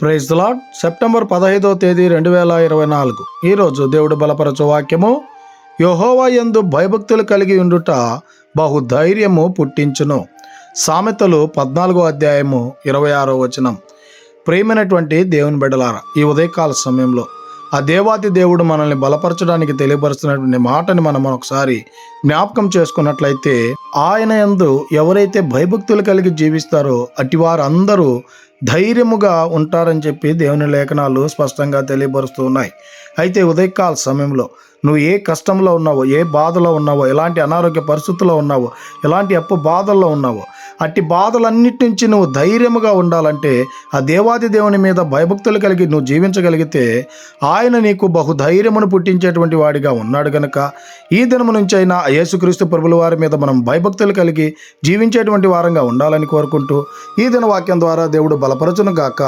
Praise lord September పదహైదో తేదీ రెండు వేల ఇరవై నాలుగు. ఈరోజు దేవుడు బలపరచు వాక్యము. యహోవా యందు భయభక్తులు కలిగి ఉండుట బహు ధైర్యము పుట్టించును. సామెతలు పద్నాలుగో అధ్యాయము ఇరవై ఆరో వచనం. ప్రియమైనటువంటి దేవుని బిడలార ఈ ఉదయకాల సమయంలో ఆ దేవాతి దేవుడు మనల్ని బలపరచడానికి తెలియపరుస్తున్నటువంటి మాటని మనం ఒకసారి జ్ఞాపకం చేసుకున్నట్లయితే ఆయన యందు ఎవరైతే భయభక్తులు కలిగి జీవిస్తారో అట్టి వారందరూ ధైర్యముగా ఉంటారని చెప్పి దేవుని లేఖనాలు స్పష్టంగా తెలియపరుస్తూ ఉన్నాయి. అయితే ఉదయకాల సమయంలో నువ్వు ఏ కష్టంలో ఉన్నావో ఏ బాధలో ఉన్నావో ఎలాంటి అనారోగ్య పరిస్థితుల్లో ఉన్నావో ఎలాంటి అప్పు బాధల్లో ఉన్నావో అట్టి బాధలన్నిటి నుంచి నువ్వు ధైర్యముగా ఉండాలంటే ఆ దేవాది దేవుని మీద భయభక్తులు కలిగి నువ్వు జీవించగలిగితే ఆయన నీకు బహు ధైర్యమును పుట్టించేటువంటి వాడిగా ఉన్నాడు గనుక ఈ దినము నుంచి అయినా యేసుక్రీస్తు ప్రభుల వారి మీద మనం భయభక్తులు కలిగి జీవించేటువంటి వారంగా ఉండాలని కోరుకుంటూ ఈ దిన వాక్యం ద్వారా దేవుడు బలపరచునుగాక.